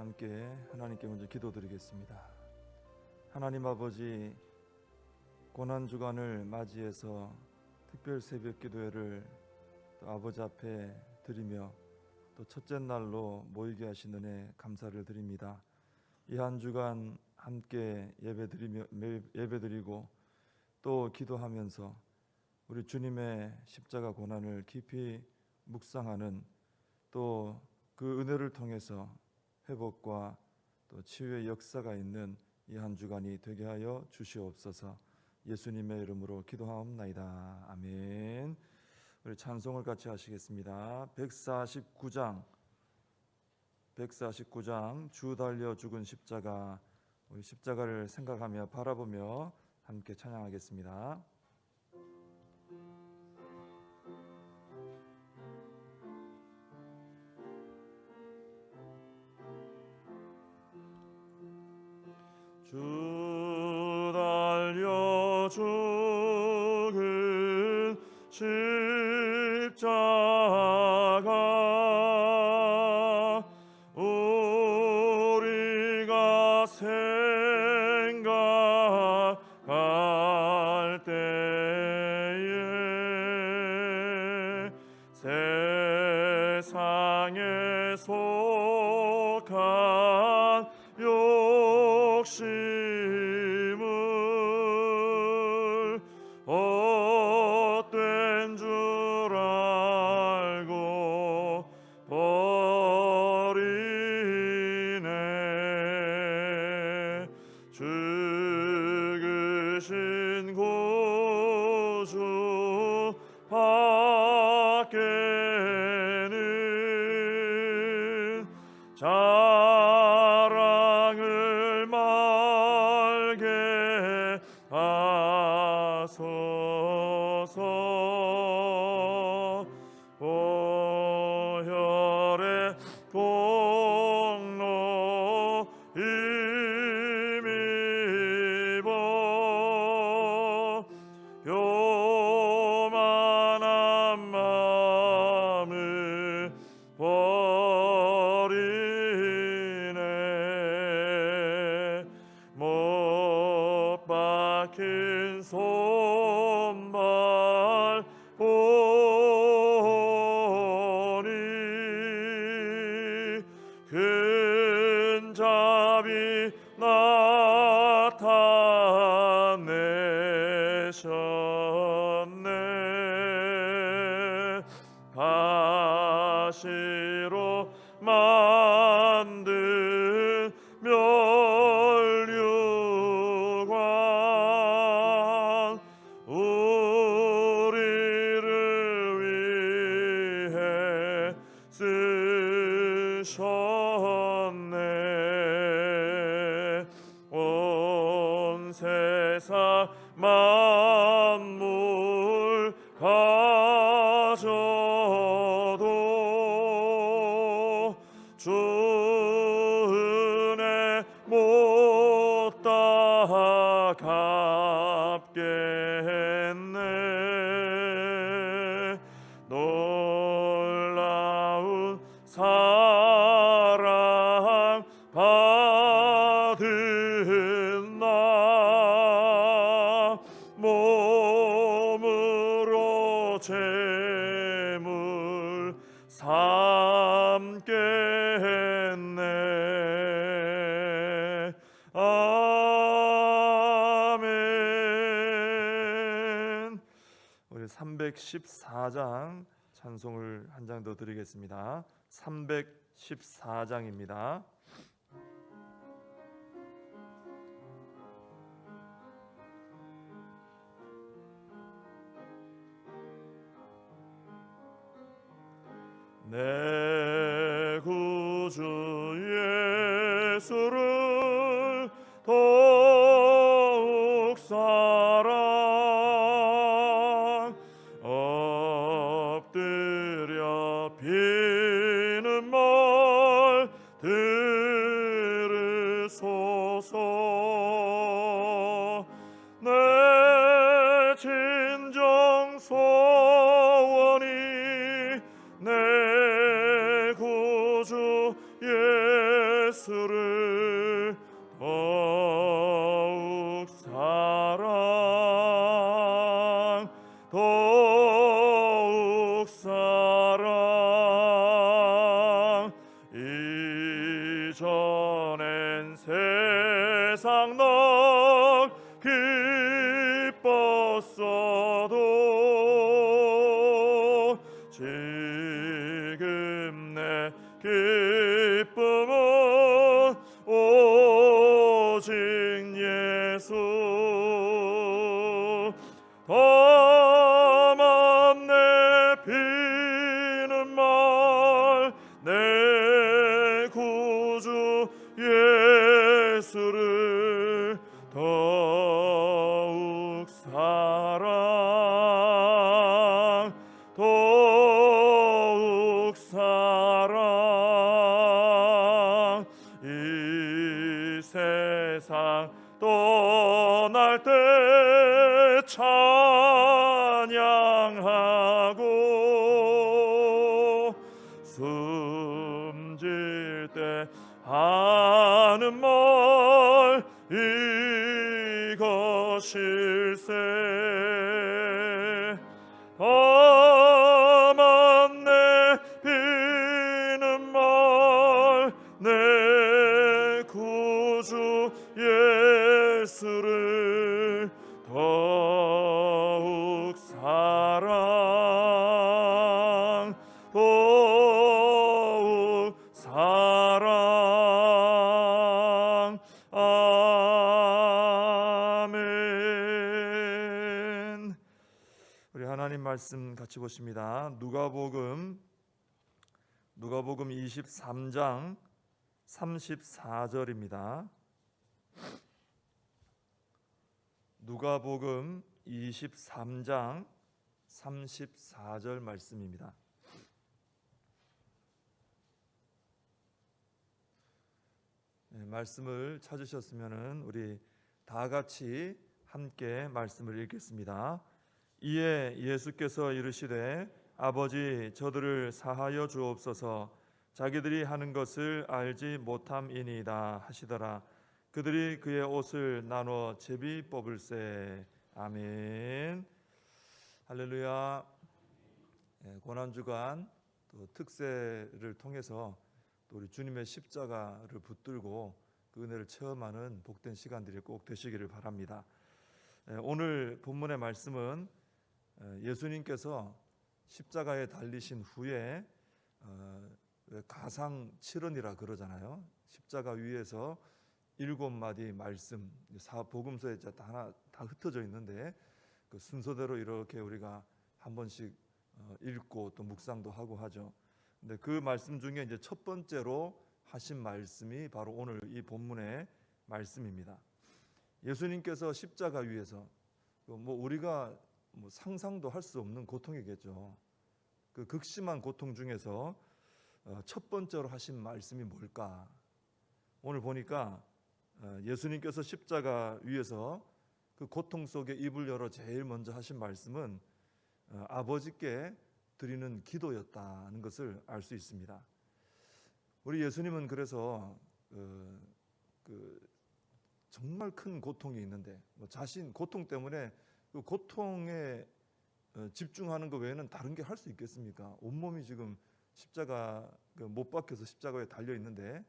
함께 하나님께 먼저 기도드리겠습니다. 하나님 아버지 고난 주간을 맞이해서 특별 새벽 기도회를 또 아버지 앞에 드리며 또 첫째 날로 모이게 하신 은혜 감사를 드립니다. 이 한 주간 함께 예배드리며 예배드리고 또 기도하면서 우리 주님의 십자가 고난을 깊이 묵상하는 또 그 은혜를 통해서 회복과 또 치유의 역사가 있는 이 한 주간이 되게 하여 주시옵소서. 예수님의 이름으로 기도하옵나이다. 아멘. 우리 찬송을 같이 하시겠습니다. 149장 149장 주 달려 죽은 십자가 우리 십자가를 생각하며 바라보며 함께 찬양하겠습니다. 주 달려 죽은 십자 세상 만물 가 314장 찬송을 한 장 더 드리겠습니다. 314장입니다. 내 구주 예수를 예수를 더욱 사랑 말씀 같이 보십니다 누가복음 누가복음 23장 34절입니다 누가복음 23장 34절 말씀입니다. 네, 말씀을 찾으셨으면은 우리 다 같이 함께 말씀을 읽겠습니다. 이에 예수께서 이르시되 아버지 저들을 사하여 주옵소서 자기들이 하는 것을 알지 못함이니이다 하시더라. 그들이 그의 옷을 나눠 제비 뽑을세. 아멘. 할렐루야. 예, 고난 주간 또 특세를 통해서 또 우리 주님의 십자가를 붙들고 그 은혜를 체험하는 복된 시간들이 꼭 되시기를 바랍니다. 예, 오늘 본문의 말씀은 예, 예수님께서 십자가에 달리신 후에 어, 왜 가상 칠언이라 그러잖아요. 십자가 위에서 일곱 마디 말씀 사 복음서에 하나 다 흩어져 있는데 그 순서대로 이렇게 우리가 한 번씩 어, 읽고 또 묵상도 하고 하죠. 근데 그 말씀 중에 이제 첫 번째로 하신 말씀이 바로 오늘 이 본문의 말씀입니다. 예수님께서 십자가 위에서 그뭐 우리가 뭐 상상도 할 수 없는 고통이겠죠. 그 극심한 고통 중에서 어, 첫 번째로 하신 말씀이 뭘까? 오늘 보니까 어, 예수님께서 십자가 위에서 그 고통 속에 입을 열어 제일 먼저 하신 말씀은 어, 아버지께 드리는 기도였다는 것을 알 수 있습니다. 우리 예수님은 그래서 어, 그 정말 큰 고통이 있는데 뭐 자신 고통 때문에 그 고통에 어, 집중하는 것 외에는 다른 게 할 수 있겠습니까? 온몸이 지금 십자가 그못 박혀서 십자가에 달려 있는데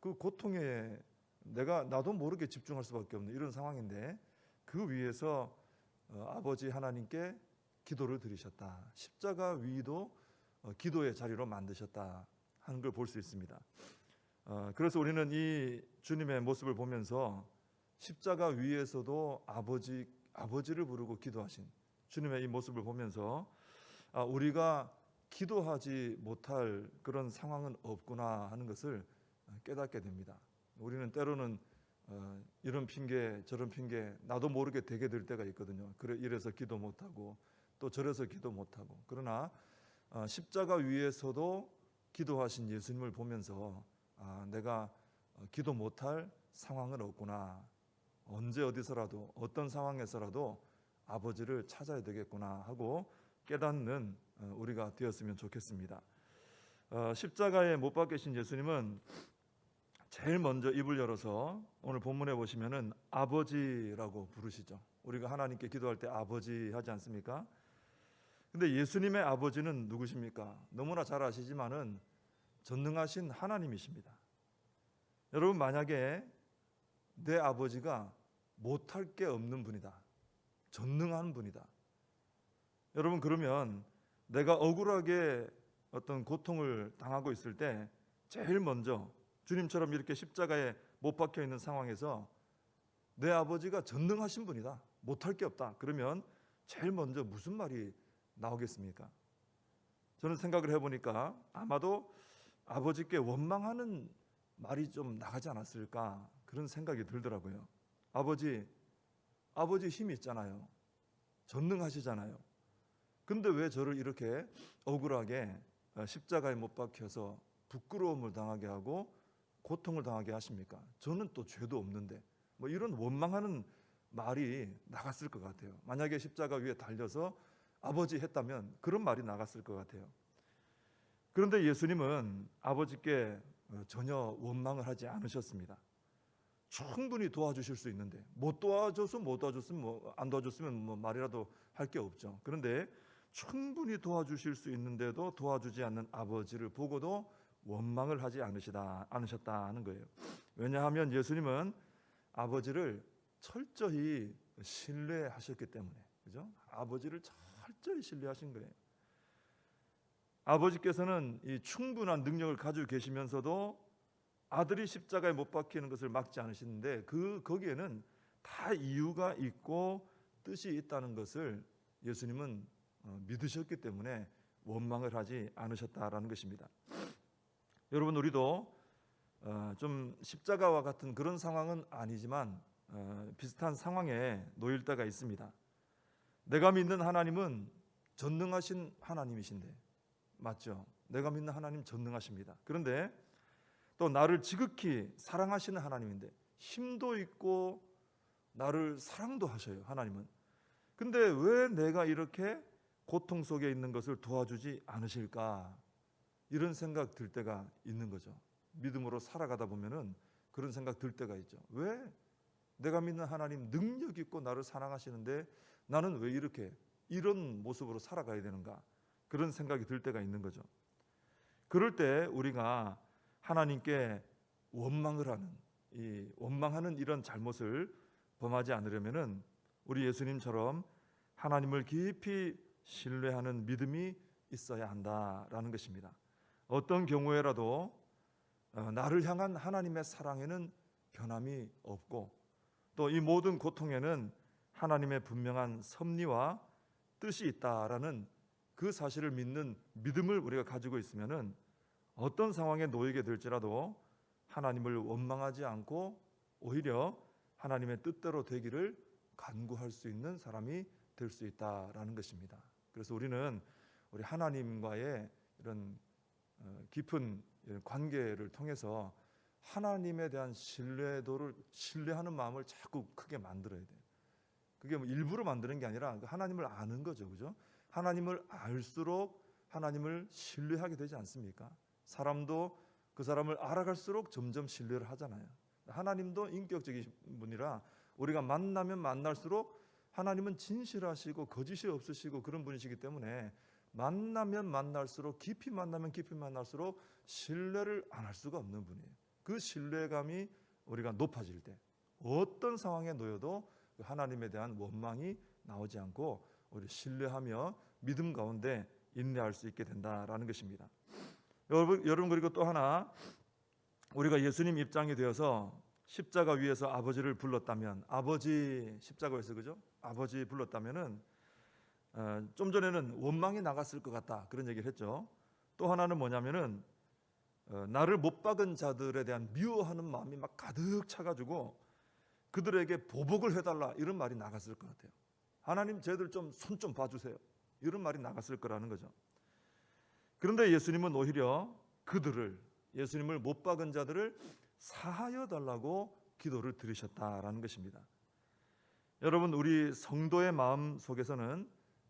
그 고통에 내가 나도 모르게 집중할 수밖에 없는 이런 상황인데 그 위에서 어, 아버지 하나님께 기도를 드리셨다. 십자가 위도 어, 기도의 자리로 만드셨다 하는 걸 볼 수 있습니다. 어, 그래서 우리는 이 주님의 모습을 보면서 십자가 위에서도 아버지 아버지를 부르고 기도하신 주님의 이 모습을 보면서 아, 우리가 기도하지 못할 그런 상황은 없구나 하는 것을 깨닫게 됩니다. 우리는 때로는 어, 이런 핑계 저런 핑계 나도 모르게 되게 될 때가 있거든요. 그래 이래서 기도 못하고 또 저래서 기도 못하고 그러나 어, 십자가 위에서도 기도하신 예수님을 보면서 아, 내가 어, 기도 못할 상황은 없구나. 언제 어디서라도 어떤 상황에서라도 아버지를 찾아야 되겠구나 하고 깨닫는 어, 우리가 되었으면 좋겠습니다. 어, 십자가에 못 박히신 예수님은 제일 먼저 입을 열어서 오늘 본문에 보시면은 아버지라고 부르시죠. 우리가 하나님께 기도할 때 아버지 하지 않습니까? 근데 예수님의 아버지는 누구십니까? 너무나 잘 아시지만은 전능하신 하나님이십니다. 여러분 만약에 내 아버지가 못할 게 없는 분이다. 전능한 분이다. 여러분 그러면 내가 억울하게 어떤 고통을 당하고 있을 때 제일 먼저 주님처럼 이렇게 십자가에 못 박혀 있는 상황에서 내 아버지가 전능하신 분이다. 못할 게 없다. 그러면 제일 먼저 무슨 말이 나오겠습니까? 저는 생각을 해보니까 아마도 아버지께 원망하는 말이 좀 나가지 않았을까 그런 생각이 들더라고요. 아버지, 아버지 힘이 있잖아요. 전능하시잖아요. 근데 왜 저를 이렇게 억울하게 어, 십자가에 못 박혀서 부끄러움을 당하게 하고 고통을 당하게 하십니까? 저는 또 죄도 없는데 뭐 이런 원망하는 말이 나갔을 것 같아요. 만약에 십자가 위에 달려서 아버지 했다면 그런 말이 나갔을 것 같아요. 그런데 예수님은 아버지께 어, 전혀 원망을 하지 않으셨습니다. 충분히 도와주실 수 있는데 못 도와줘서 못 도와줬으면 뭐 안 도와줬으면 뭐 말이라도 할 게 없죠. 그런데 충분히 도와주실 수 있는데도 도와주지 않는 아버지를 보고도 원망을 하지 않으시다 않으셨다 하는 거예요. 왜냐하면 예수님은 아버지를 철저히 신뢰하셨기 때문에 그죠? 아버지를 철저히 신뢰하신 거예요. 아버지께서는 이 충분한 능력을 가지고 계시면서도 아들이 십자가에 못 박히는 것을 막지 않으시는데 그 거기에는 다 이유가 있고 뜻이 있다는 것을 예수님은 어, 믿으셨기 때문에 원망을 하지 않으셨다라는 것입니다. 여러분 우리도 어, 좀 십자가와 같은 그런 상황은 아니지만 어, 비슷한 상황에 놓일 때가 있습니다. 내가 믿는 하나님은 전능하신 하나님이신데 맞죠? 내가 믿는 하나님 전능하십니다. 그런데 또 나를 지극히 사랑하시는 하나님인데 힘도 있고 나를 사랑도 하셔요. 하나님은. 근데 왜 내가 이렇게 고통 속에 있는 것을 도와주지 않으실까? 이런 생각 들 때가 있는 거죠. 믿음으로 살아가다 보면은 그런 생각 들 때가 있죠. 왜 내가 믿는 하나님 능력 있고 나를 사랑하시는데 나는 왜 이렇게 이런 모습으로 살아가야 되는가? 그런 생각이 들 때가 있는 거죠. 그럴 때 우리가 하나님께 원망을 하는 이 원망하는 이런 잘못을 범하지 않으려면은 우리 예수님처럼 하나님을 깊이 신뢰하는 믿음이 있어야 한다라는 것입니다. 어떤 경우에라도 어, 나를 향한 하나님의 사랑에는 변함이 없고 또 이 모든 고통에는 하나님의 분명한 섭리와 뜻이 있다라는 그 사실을 믿는 믿음을 우리가 가지고 있으면은 어떤 상황에 놓이게 될지라도 하나님을 원망하지 않고 오히려 하나님의 뜻대로 되기를 간구할 수 있는 사람이 될 수 있다라는 것입니다. 그래서 우리는 우리 하나님과의 이런 어, 깊은 관계를 통해서 하나님에 대한 신뢰도를 신뢰하는 마음을 자꾸 크게 만들어야 돼요. 그게 뭐 일부러 만드는 게 아니라 그 하나님을 아는 거죠, 그죠? 하나님을 알수록 하나님을 신뢰하게 되지 않습니까? 사람도 그 사람을 알아갈수록 점점 신뢰를 하잖아요. 하나님도 인격적인 분이라 우리가 만나면 만날수록 하나님은 진실하시고 거짓이 없으시고 그런 분이시기 때문에 만나면 만날수록 깊이 만나면 깊이 만날수록 신뢰를 안 할 수가 없는 분이에요. 그 신뢰감이 우리가 높아질 때 어떤 상황에 놓여도 그 하나님에 대한 원망이 나오지 않고 우리 신뢰하며 믿음 가운데 인내할 수 있게 된다라는 것입니다. 여러분, 여러분 그리고 또 하나 우리가 예수님 입장이 되어서 십자가 위에서 아버지를 불렀다면 아버지 십자가에서 그죠? 아버지 불렀다면은 어, 좀 전에는 원망이 나갔을 것 같다 그런 얘기를 했죠. 또 하나는 뭐냐면은 어, 나를 못 박은 자들에 대한 미워하는 마음이 막 가득 차가지고 그들에게 보복을 해달라 이런 말이 나갔을 것 같아요. 하나님 쟤들 좀 손좀 봐주세요. 이런 말이 나갔을 거라는 거죠. 그런데 예수님은 오히려 그들을 예수님을 못 박은 자들을 사하여 달라고 기도를 드리셨다라는 것입니다. 여러분 우리 성도의 마음 속에서는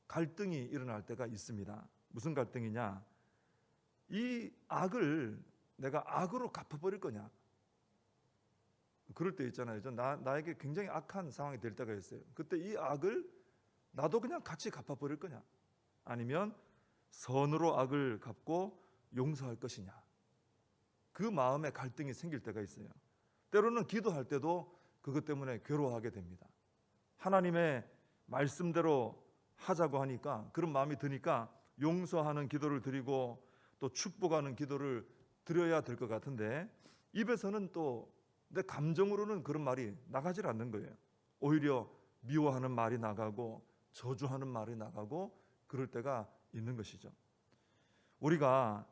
갈등이 일어날 때가 있습니다. 무슨 갈등이냐? 이 악을 내가 악으로 갚아버릴 거냐? 그럴 때 있잖아요. 저 나, 나에게 굉장히 악한 상황이 될 때가 있어요. 그때 이 악을 나도 그냥 같이 갚아버릴 거냐? 아니면 선으로 악을 갚고 용서할 것이냐? 그 마음에 갈등이 생길 때가 있어요. 때로는 기도할 때도 그것 때문에 괴로워하게 됩니다. 하나님의 말씀대로 하자고 하니까 그런 마음이 드니까 용서하는 기도를 드리고 또 축복하는 기도를 드려야 될 것 같은데 입에서는 또 내 감정으로는 그런 말이 나가질 않는 거예요. 오히려 미워하는 말이 나가고 저주하는 말이 나가고 그럴 때가 있는 것이죠. 우리가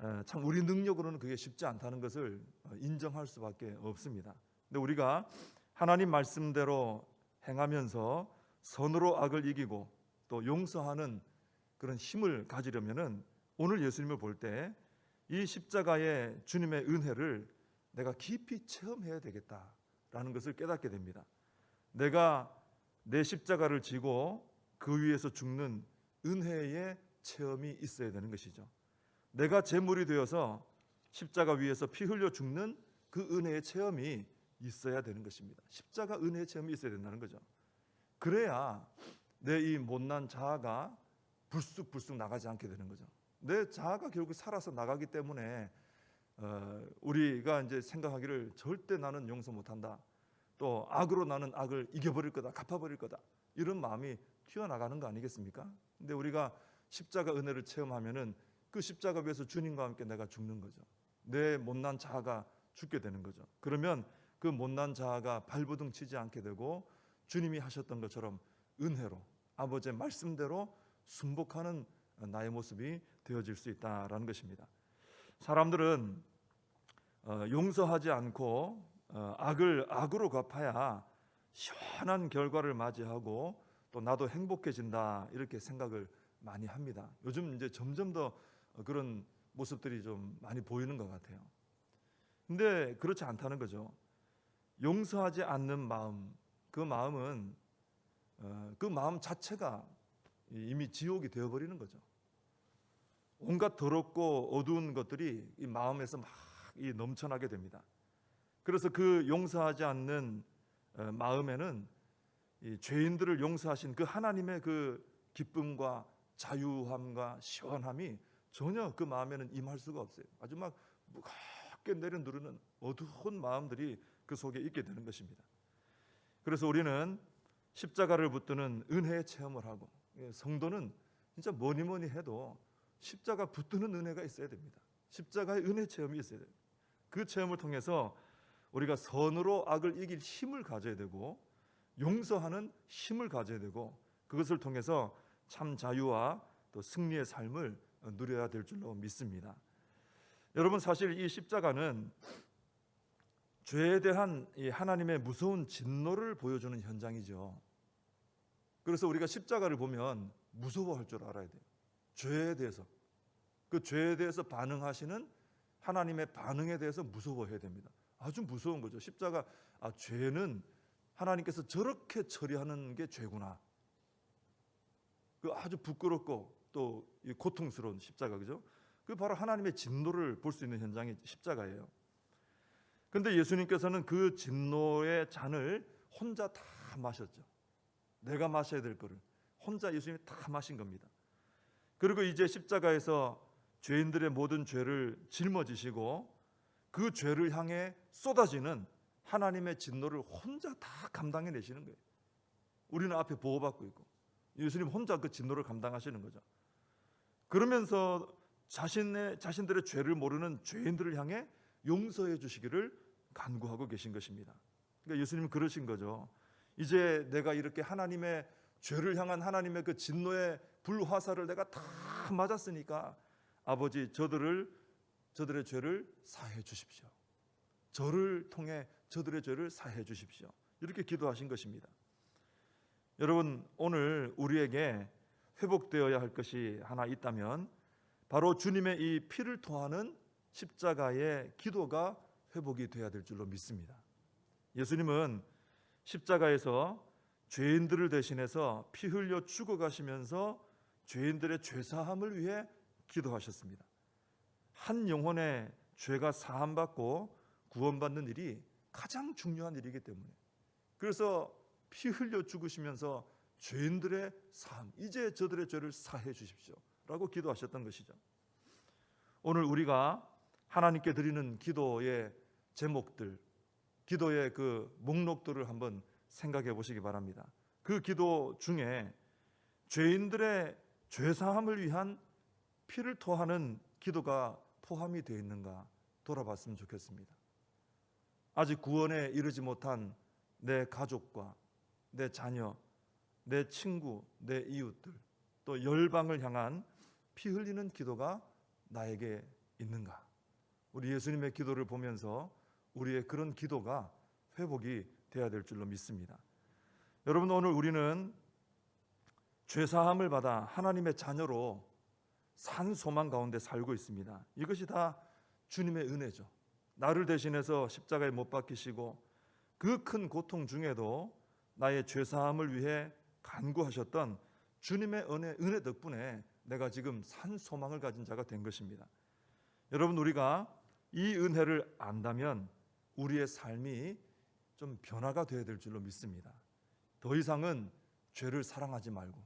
에, 참 우리 능력으로는 그게 쉽지 않다는 것을 어, 인정할 수밖에 없습니다. 근데 우리가 하나님 말씀대로 행하면서 선으로 악을 이기고 또 용서하는 그런 힘을 가지려면은 오늘 예수님을 볼 때 이 십자가의 주님의 은혜를 내가 깊이 체험해야 되겠다라는 것을 깨닫게 됩니다. 내가 내 십자가를 지고 그 위에서 죽는 은혜의 체험이 있어야 되는 것이죠. 내가 제물이 되어서 십자가 위에서 피 흘려 죽는 그 은혜의 체험이 있어야 되는 것입니다. 십자가 은혜의 체험이 있어야 된다는 거죠. 그래야 내 이 못난 자아가 불쑥불쑥 나가지 않게 되는 거죠. 내 자아가 결국 살아서 나가기 때문에 어, 우리가 이제 생각하기를 절대 나는 용서 못한다. 또 악으로 나는 악을 이겨버릴 거다, 갚아버릴 거다. 이런 마음이 튀어나가는 거 아니겠습니까? 근데 우리가 십자가 은혜를 체험하면은 그 십자가 위에서 주님과 함께 내가 죽는 거죠. 내 못난 자아가 죽게 되는 거죠. 그러면 그 못난 자아가 발버둥 치지 않게 되고 주님이 하셨던 것처럼 은혜로 아버지의 말씀대로 순복하는 나의 모습이 되어질 수 있다라는 것입니다. 사람들은 어, 용서하지 않고 어, 악을 악으로 갚아야 시원한 결과를 맞이하고 또 나도 행복해진다 이렇게 생각을 많이 합니다. 요즘 이제 점점 더 그런 모습들이 좀 많이 보이는 것 같아요. 근데 그렇지 않다는 거죠. 용서하지 않는 마음, 그 마음은 어, 그 마음 자체가 이미 지옥이 되어버리는 거죠. 온갖 더럽고 어두운 것들이 이 마음에서 막이 넘쳐나게 됩니다. 그래서 그 용서하지 않는 어, 마음에는 이 죄인들을 용서하신 그 하나님의 그 기쁨과 자유함과 시원함이 전혀 그 마음에는 임할 수가 없어요. 아주 막 무겁게 내려 누르는 어두운 마음들이 그 속에 있게 되는 것입니다. 그래서 우리는 십자가를 붙드는 은혜의 체험을 하고 예, 성도는 진짜 뭐니 뭐니 해도 십자가 붙드는 은혜가 있어야 됩니다. 십자가의 은혜 체험이 있어야 돼요. 그 체험을 통해서 우리가 선으로 악을 이길 힘을 가져야 되고 용서하는 힘을 가져야 되고 그것을 통해서 참 자유와 또 승리의 삶을 누려야 될 줄로 믿습니다. 여러분 사실 이 십자가는 죄에 대한 이 하나님의 무서운 진노를 보여주는 현장이죠. 그래서 우리가 십자가를 보면 무서워할 줄 알아야 돼요. 죄에 대해서 그 죄에 대해서 반응하시는 하나님의 반응에 대해서 무서워해야 됩니다. 아주 무서운 거죠. 십자가 아 죄는 하나님께서 저렇게 처리하는 게 죄구나. 그 아주 부끄럽고 또 고통스러운 십자가 그죠? 그 바로 하나님의 진노를 볼 수 있는 현장이 십자가예요. 근데 예수님께서는 그 진노의 잔을 혼자 다 마셨죠. 내가 마셔야 될 거를 혼자 예수님이 다 마신 겁니다. 그리고 이제 십자가에서 죄인들의 모든 죄를 짊어지시고 그 죄를 향해 쏟아지는 하나님의 진노를 혼자 다 감당해 내시는 거예요. 우리는 앞에 보호받고 있고 예수님 혼자 그 진노를 감당하시는 거죠. 그러면서 자신의 자신들의 죄를 모르는 죄인들을 향해 용서해 주시기를 간구하고 계신 것입니다. 그러니까 예수님은 그러신 거죠. 이제 내가 이렇게 하나님의 죄를 향한 하나님의 그 진노의 불화살을 내가 다 맞았으니까 아버지 저들을 저들의 죄를 사해 주십시오. 저를 통해 저들의 죄를 사해 주십시오. 이렇게 기도하신 것입니다. 여러분 오늘 우리에게 회복되어야 할 것이 하나 있다면 바로 주님의 이 피를 토하는 십자가의 기도가 회복이 되어야 될 줄로 믿습니다. 예수님은 십자가에서 죄인들을 대신해서 피 흘려 죽어가시면서 죄인들의 죄사함을 위해 기도하셨습니다. 한 영혼의 죄가 사함받고 구원받는 일이 가장 중요한 일이기 때문에 그래서 피 흘려 죽으시면서 죄인들의 삶 이제 저들의 죄를 사해 주십시오라고 기도하셨던 것이죠. 오늘 우리가 하나님께 드리는 기도의 제목들, 기도의 그 목록들을 한번 생각해 보시기 바랍니다. 그 기도 중에 죄인들의 죄 사함을 위한 피를 토하는 기도가 포함이 되어 있는가 돌아봤으면 좋겠습니다. 아직 구원에 이르지 못한 내 가족과 내 자녀, 내 친구, 내 이웃들, 또 열방을 향한 피 흘리는 기도가 나에게 있는가? 우리 예수님의 기도를 보면서 우리의 그런 기도가 회복이 돼야 될 줄로 믿습니다. 여러분 오늘 우리는 죄 사함을 받아 하나님의 자녀로 산 소망 가운데 살고 있습니다. 이것이 다 주님의 은혜죠. 나를 대신해서 십자가에 못 박히시고 그 큰 고통 중에도 나의 죄 사함을 위해 간구하셨던 주님의 은혜, 은혜 덕분에 내가 지금 산 소망을 가진 자가 된 것입니다. 여러분 우리가 이 은혜를 안다면 우리의 삶이 좀 변화가 되어야 될 줄로 믿습니다. 더 이상은 죄를 사랑하지 말고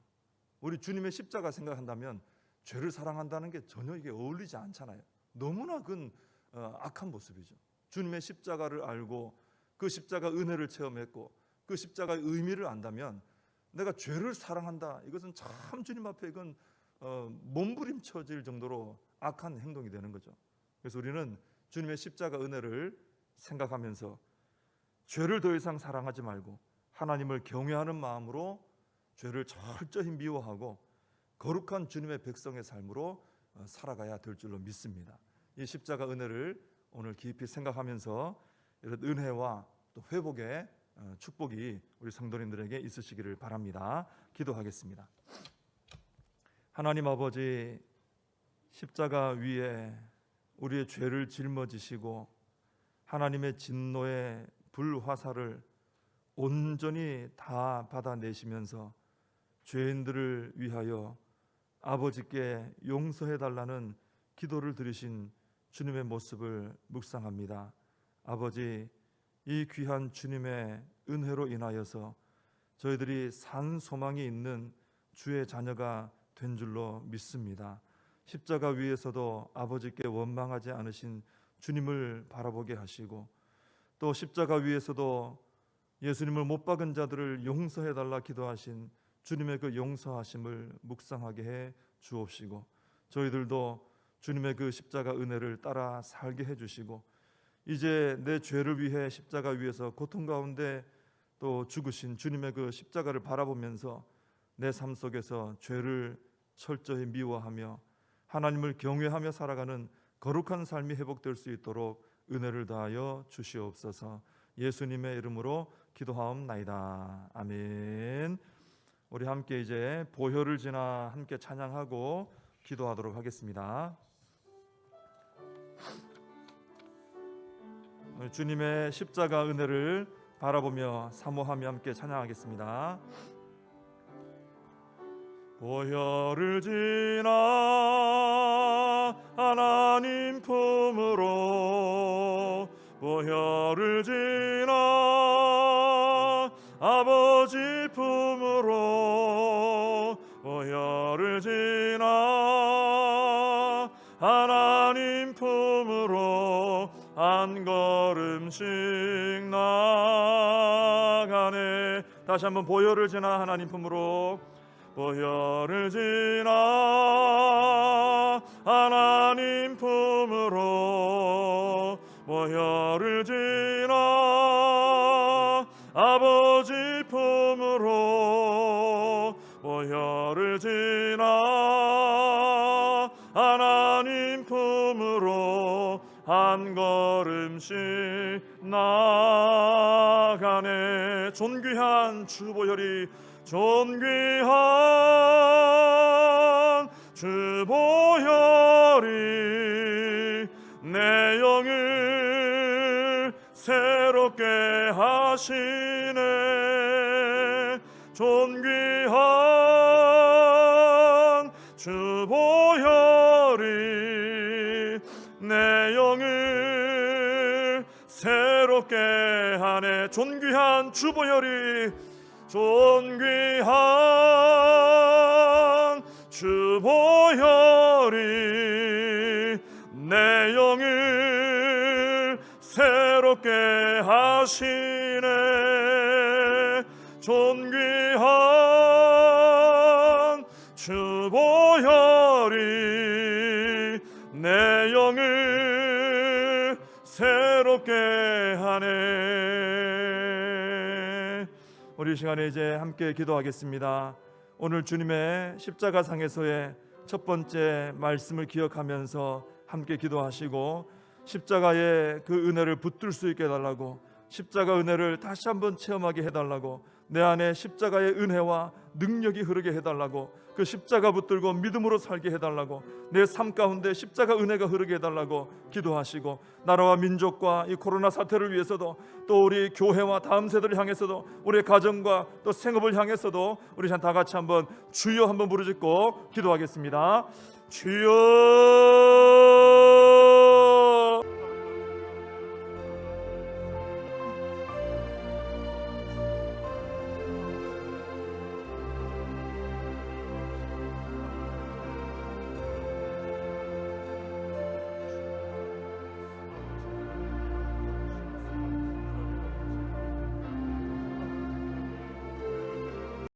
우리 주님의 십자가 생각한다면 죄를 사랑한다는 게 전혀 이게 어울리지 않잖아요. 너무나 어, 악한 모습이죠. 주님의 십자가를 알고 그 십자가 은혜를 체험했고 그 십자가의 의미를 안다면 내가 죄를 사랑한다. 이것은 참 주님 앞에 이건 어, 몸부림쳐질 정도로 악한 행동이 되는 거죠. 그래서 우리는 주님의 십자가 은혜를 생각하면서 죄를 더 이상 사랑하지 말고 하나님을 경외하는 마음으로 죄를 철저히 미워하고 거룩한 주님의 백성의 삶으로 어, 살아가야 될 줄로 믿습니다. 이 십자가 은혜를 오늘 깊이 생각하면서 이런 은혜와 또 회복의 어, 축복이 우리 성도님들에게 있으시기를 바랍니다. 기도하겠습니다. 하나님 아버지 십자가 위에 우리의 죄를 짊어지시고 하나님의 진노의 불화살을 온전히 다 받아내시면서 죄인들을 위하여 아버지께 용서해 달라는 기도를 들으신 주님의 모습을 묵상합니다. 아버지 이 귀한 주님의 은혜로 인하여서 저희들이 산 소망이 있는 주의 자녀가 된 줄로 믿습니다. 십자가 위에서도 아버지께 원망하지 않으신 주님을 바라보게 하시고 또 십자가 위에서도 예수님을 못 박은 자들을 용서해 달라 기도하신 주님의 그 용서하심을 묵상하게 해 주옵시고 저희들도 주님의 그 십자가 은혜를 따라 살게 해 주시고 이제 내 죄를 위해 십자가 위에서 고통 가운데 또 죽으신 주님의 그 십자가를 바라보면서 내 삶 속에서 죄를 철저히 미워하며 하나님을 경외하며 살아가는 거룩한 삶이 회복될 수 있도록 은혜를 다하여 주시옵소서. 예수님의 이름으로 기도하옵나이다. 아멘. 우리 함께 이제 보혈을 지나 함께 찬양하고 기도하도록 하겠습니다. 주님의 십자가 은혜를 바라보며 사모하며 함께 찬양하겠습니다. 보혈을 지나 하나님 품으로 보혈을 지나 아버지 품으로 보혈을 지나 걸음씩 나가네. 다시 한번 보혈을 지나 하나님 품으로. 보혈을 지나 하나님 품으로. 보혈을 지나 아버지 품으로. 보혈을 지나 한 걸음씩 나가네. 존귀한 주보혈이 존귀한 주보혈이 내 영을 새롭게 하시네. 존귀한 주보 새롭게 하네. 존귀한 주보혈이 존귀한 주보혈이 내 영을 새롭게 하시 우리 이 시간에 이제 함께 기도하겠습니다. 오늘 주님의 십자가 상에서의 첫 번째 말씀을 기억하면서 함께 기도하시고 십자가의 그 은혜를 붙들 수 있게 해달라고 십자가 은혜를 다시 한번 체험하게 해달라고 내 안에 십자가의 은혜와 능력이 흐르게 해달라고 그 십자가 붙들고 믿음으로 살게 해달라고 내 삶 가운데 십자가 은혜가 흐르게 해달라고 기도하시고 나라와 민족과 이 코로나 사태를 위해서도 또 우리 교회와 다음 세대를 향해서도 우리 가정과 또 생업을 향해서도 우리 다 같이 한번 주여 한번 부르짖고 기도하겠습니다. 주여